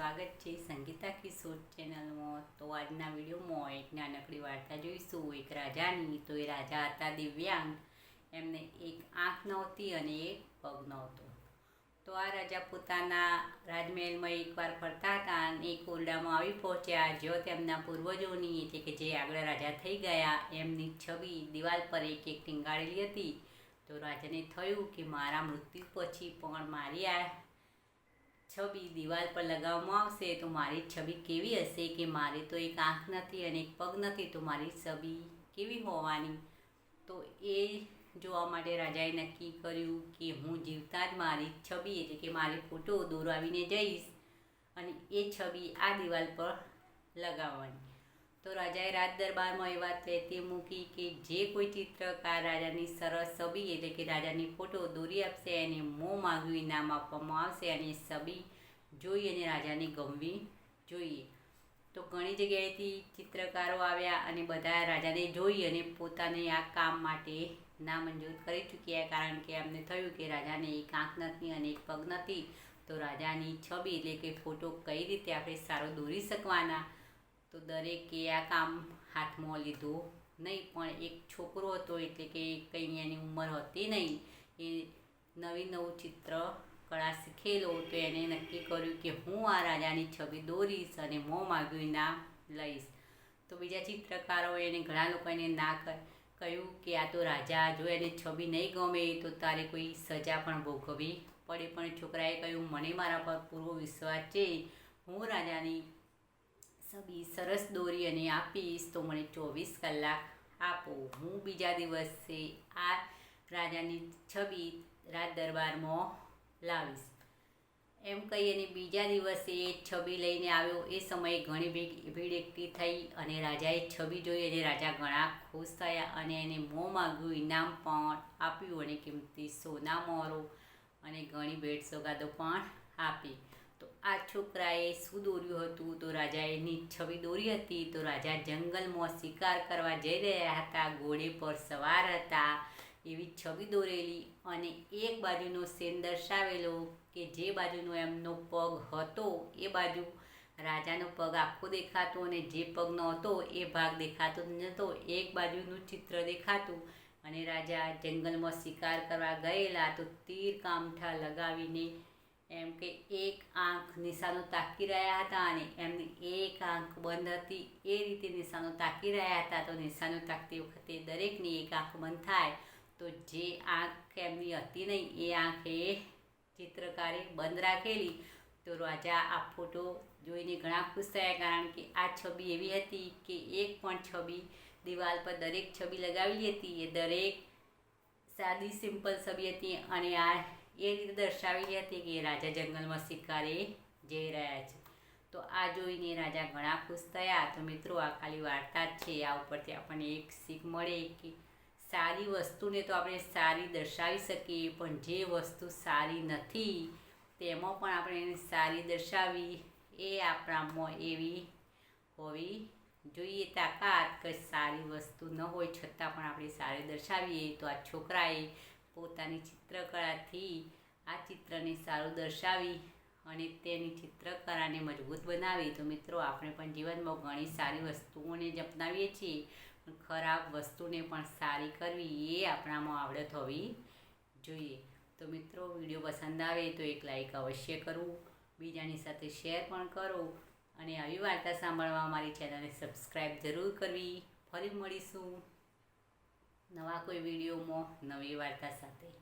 સ્વાગત છે સંગીતા કિશોર ચેનલમાં. તો આજના વિડીયોમાં એક નાનકડી વાર્તા જોઈશું. એક રાજાની, તો એ રાજા હતા દિવ્યાંગ. એમને એક આંખ નહોતી અને એક પગ નહોતો. તો આ રાજા પોતાના રાજમહેલમાં એકવાર ફરતા હતા અને એક ઓરડામાં આવી પહોંચ્યા. જો તેમના પૂર્વજોની, એટલે કે જે આગળ રાજા થઈ ગયા, એમની છબી દિવાલ પર એક એક ટીંગાડેલી હતી. તો રાજાને થયું કે મારા મૃત્યુ પછી પણ મારી આ છબી દિવાલ પર લગાવવામાં આવશે તો મારી છબી કેવી હશે કે મારે તો એક આંખ નથી અને એક પગ નથી તો મારી છબી કેવી હોવાની? તો એ જોવા માટે રાજાએ નક્કી કર્યું કે હું જીવતા જ મારી છબી એટલે કે મારી ફોટો દોરાવીને જઈશ અને એ છબી આ દિવાલ પર લગાવવાની. તો રાજાએ રાજ દરબારમાં એ વાત કહેતી મૂકી કે જે કોઈ ચિત્રકાર રાજાની સરસ સબી, એટલે કે રાજાની ફોટો દોરી આપશે એને મોં માગ્યું ઇનામ આપવામાં આવશે અને સબી જોઈ અને રાજાને ગમવી જોઈએ. તો ઘણી જગ્યાએથી ચિત્રકારો આવ્યા અને બધા રાજાને જોઈ અને પોતાને આ કામ માટે નામંજૂર કરી ચૂક્યા, કારણ કે એમને થયું કે રાજાને એક આંખ નથી અને એક પગ નથી. તો રાજાની છબી, એટલે કે ફોટો કઈ રીતે આપણે સારો દોરી શકવાના? તો દરેકે આ કામ હાથમાં લીધું. નહીં, પણ એક છોકરો હતો એટલે કે કંઈ એની ઉંમર હતી નહીં. એ નવી નવું ચિત્ર કળા શીખેલો તો એને નક્કી કર્યું કે હું આ રાજાની છબી દોરીશ અને મોં માગ્યું ઇનામ લઈશ. તો બીજા ચિત્રકારો એને ઘણા લોકો એને ના કહ્યું કે આ તો રાજા, જો એને છબી નહીં ગમે તો તારે કોઈ સજા પણ ભોગવવી પડે. પણ છોકરાએ કહ્યું, મને મારા પર પૂરો વિશ્વાસ છે. હું રાજાની છબી સરસ દોરી અને આપીશ તો મને ચોવીસ કલાક આપો. હું બીજા દિવસે આ રાજાની છબી રાજ દરબારમાં લાવીશ. એમ કહી અને બીજા દિવસે એ છબી લઈને આવ્યો. એ સમયે ઘણી ભીડ ભીડ એકઠી થઈ અને રાજાએ છબી જોઈ અને રાજા ઘણા ખુશ થયા અને એને મોં માગ્યું ઇનામ પણ આપ્યું અને કિંમતી સોના મોરો અને ઘણી ભેટ સોગાદો પણ આપી. છોકરાએ શું દોર્યું હતું? તો રાજાએ એની છબી દોરી હતી. તો રાજા જંગલમાં શિકાર કરવા જઈ રહ્યા હતા. ઘોડે પર સવાર હતા. એવી છબી દોરેલી અને એક બાજુનો સેન દર્શાવેલો કે જે બાજુનો એમનો પગ હતો, એ બાજુ રાજાનો પગ આખો દેખાતો અને જે પગનો હતો એ ભાગ દેખાતો નહોતો. એક બાજુનું ચિત્ર દેખાતું અને રાજા જંગલમાં શિકાર કરવા ગયેલા. તો તીર કામઠા લગાવીને એમ કે એક આંખ નિશાનો તાકી રહ્યા હતા અને એમની એક આંખ બંધ હતી. એ રીતે નિશાનો તાકી રહ્યા હતા. તો નિશાનો તાકતી વખતે દરેકની એક આંખ બંધ થાય. તો જે આંખ એમની હતી નહીં, એ આંખે ચિત્રકારી બંધ રાખેલી. તો રાજા આ ફોટો જોઈને ઘણા ખુશ થયા કારણ કે આ છબી એવી હતી કે એક પણ છબી દિવાલ પર દરેક છબી લગાવેલી હતી. એ દરેક સાદી, સિમ્પલ છબી હતી અને આ એ રીતે દર્શાવેલી હતી કે રાજા જંગલમાં શિકારે જઈ રહ્યા છે. તો આ જોઈને રાજા ઘણા ખુશ થયા. તો મિત્રો, આ ખાલી વાર્તા જ છે. આ ઉપરથી આપણને એક શીખ મળે કે સારી વસ્તુને તો આપણે સારી દર્શાવી શકીએ, પણ જે વસ્તુ સારી નથી, તેમાં પણ આપણે એને સારી દર્શાવી એ આપણામાં એવી હોવી જોઈએ. તાકાત કે સારી વસ્તુ ન હોય છતાં પણ આપણે સારી દર્શાવીએ તો આ છોકરાએ પોતાની ચિત્રકળાથી આ ચિત્રને સારું દર્શાવી અને તેની ચિત્રકળાને મજબૂત બનાવી. તો મિત્રો, આપણે પણ જીવનમાં ઘણી સારી વસ્તુઓને જ અપનાવીએ છીએ. ખરાબ વસ્તુને પણ સારી કરવી એ આપણામાં આવડત હોવી જોઈએ. તો મિત્રો, વીડિયો પસંદ આવે તો એક લાઈક અવશ્ય કરવું બીજાની સાથે શેર પણ કરો અને આવી વાર્તા સાંભળવા અમારી ચેનલને સબસ્ક્રાઈબ જરૂર કરવી. ફરી મળીશું. નવા કોઈ વિડીયોમાં નવી વાર્તા સાથે.